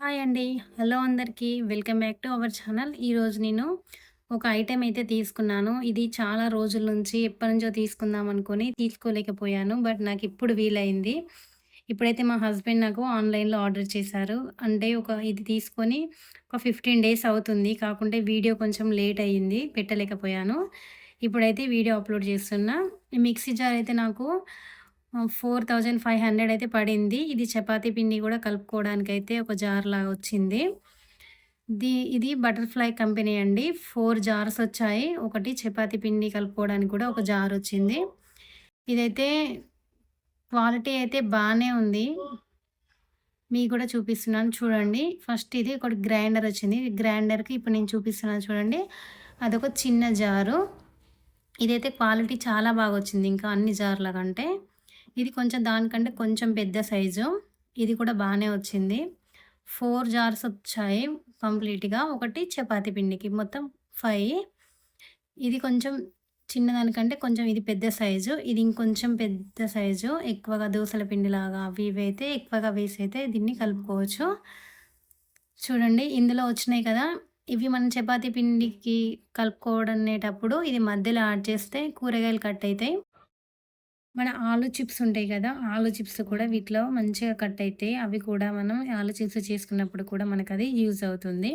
Hi అండి. Hello అందరికీ. Welcome back to our channel. ఈరోజు నేను ఒక ఐటెం అయితే తీసుకున్నాను. ఇది చాలా రోజుల నుంచి ఎప్పటినుంచో తీసుకుందాం అనుకుని తీసుకోలేకపోయాను. బట్ నాకు ఇప్పుడు వీలైంది. ఇప్పుడైతే మా హస్బెండ్ నాకు ఆన్‌లైన్‌లో ఆర్డర్ చేశారు. అంటే ఒక ఇది తీసుకొని ఒక 15 డేస్ అవుతుంది. కాకుంటే వీడియో కొంచెం లేట్ అయ్యింది. పెట్టలేకపోయాను. ఇప్పుడైతే వీడియో అప్‌లోడ్ చేస్తున్నా. మిక్సీ జార్ అయితే నాకు ఫోర్ థౌజండ్ ఫైవ్ హండ్రెడ్ అయితే పడింది. ఇది చపాతీ పిండి కూడా కలుపుకోవడానికి అయితే ఒక జార్ లాగా వచ్చింది. ది ఇది బటర్‌ఫ్లై కంపెనీ అండి. ఫోర్ జార్స్ వచ్చాయి. ఒకటి చపాతీ పిండి కలుపుకోవడానికి కూడా ఒక జార్ వచ్చింది. ఇదైతే క్వాలిటీ అయితే బాగానే ఉంది. మీకు కూడా చూపిస్తున్నాను చూడండి. ఫస్ట్ ఇది ఒకటి గ్రైండర్ వచ్చింది. గ్రైండర్‌కి ఇప్పుడు నేను చూపిస్తున్నాను చూడండి. అదొక చిన్న జారు. ఇదైతే క్వాలిటీ చాలా బాగా వచ్చింది. ఇంకా అన్ని జార్ల కంటే. ఇది కొంచెం దానికంటే కొంచెం పెద్ద సైజు. ఇది కూడా బాగానే వచ్చింది. ఫోర్ జార్స్ వచ్చాయి కంప్లీట్‌గా. ఒకటి చపాతీ పిండికి మొత్తం ఫైవ్ ఇది కొంచెం చిన్నదానికంటే కొంచెం ఇది పెద్ద సైజు. ఇది ఇంకొంచెం పెద్ద సైజు. ఎక్కువగా దోసల పిండిలాగా అవి ఇవి అయితే ఎక్కువగా వేసి అయితే దీన్ని కలుపుకోవచ్చు. చూడండి ఇందులో వచ్చినాయి కదా! ఇవి మనం చపాతీ పిండికి కలుపుకోవడనేటప్పుడు ఇది మధ్యలో యాడ్ చేస్తే కూరగాయలు కట్ అవుతాయి మన ఆలు చిప్స్ ఉంటాయి కదా! ఆలు చిప్స్ కూడా వీటిలో మంచిగా కట్ అవుతాయి అవి కూడా మనం ఆలు చిప్స్ చేసుకున్నప్పుడు కూడా మనకది యూజ్ అవుతుంది.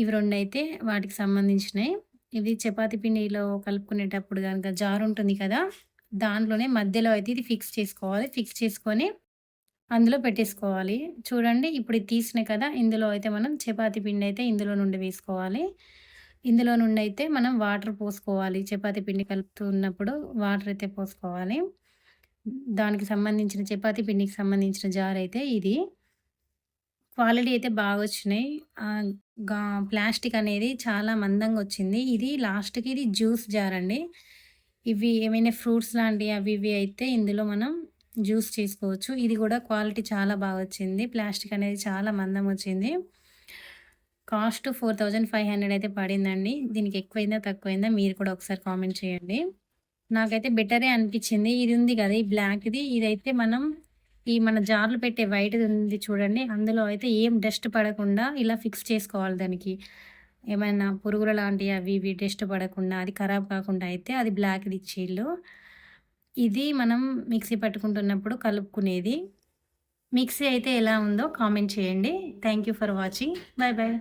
ఇవి రెండు అయితే వాటికి సంబంధించినవి ఇది చపాతి పిండిలో కలుపుకునేటప్పుడు కనుక జార్ ఉంటుంది కదా! దాంట్లోనే మధ్యలో అయితే ఇది ఫిక్స్ చేసుకోవాలి. ఫిక్స్ చేసుకొని అందులో పెట్టేసుకోవాలి. చూడండి ఇప్పుడు ఇది కదా! ఇందులో అయితే మనం చపాతి పిండి అయితే ఇందులో నుండి వేసుకోవాలి. ఇందులో నుండి అయితే మనం వాటర్ పోసుకోవాలి. చపాతీ పిండి కలుపుతున్నప్పుడు వాటర్ అయితే పోసుకోవాలి. దానికి సంబంధించిన చపాతీ పిండికి సంబంధించిన జార్ అయితే ఇది. క్వాలిటీ అయితే బాగా వచ్చినాయి గా ప్లాస్టిక్ అనేది చాలా మందంగా వచ్చింది. ఇది లాస్ట్‌కి ఇది జ్యూస్ జార్ అండి. ఇవి ఏమైనా ఫ్రూట్స్ లాంటివి అవి ఇవి అయితే ఇందులో మనం జ్యూస్ చేసుకోవచ్చు. ఇది కూడా క్వాలిటీ చాలా బాగా వచ్చింది. ప్లాస్టిక్ అనేది చాలా మందం వచ్చింది. కాస్ట్ 4500 అయితే పడిందండి. దీనికి ఎక్కువైందా? తక్కువైందా? మీరు కూడా ఒకసారి కామెంట్ చేయండి. నాకైతే బెటరే అనిపించింది. ఇది ఉంది కదా! ఈ బ్లాక్‌ది ఇదైతే మనం ఈ మన జార్లు పెట్టే వైట్‌ది ఉంది చూడండి. అందులో అయితే ఏం డస్ట్ పడకుండా ఇలా ఫిక్స్ చేసుకోవాలి దానికి. ఏమైనా పురుగులు లాంటివి అవి ఇవి డస్ట్ పడకుండా అది ఖరాబ్ కాకుండా అయితే అది బ్లాక్‌ది ఇచ్చిళ్ళు. ఇది మనం మిక్సీ పట్టుకుంటున్నప్పుడు కలుపుకునేది. మిక్సీ అయితే ఎలా ఉందో కామెంట్ చేయండి. Thank you for watching. Bye bye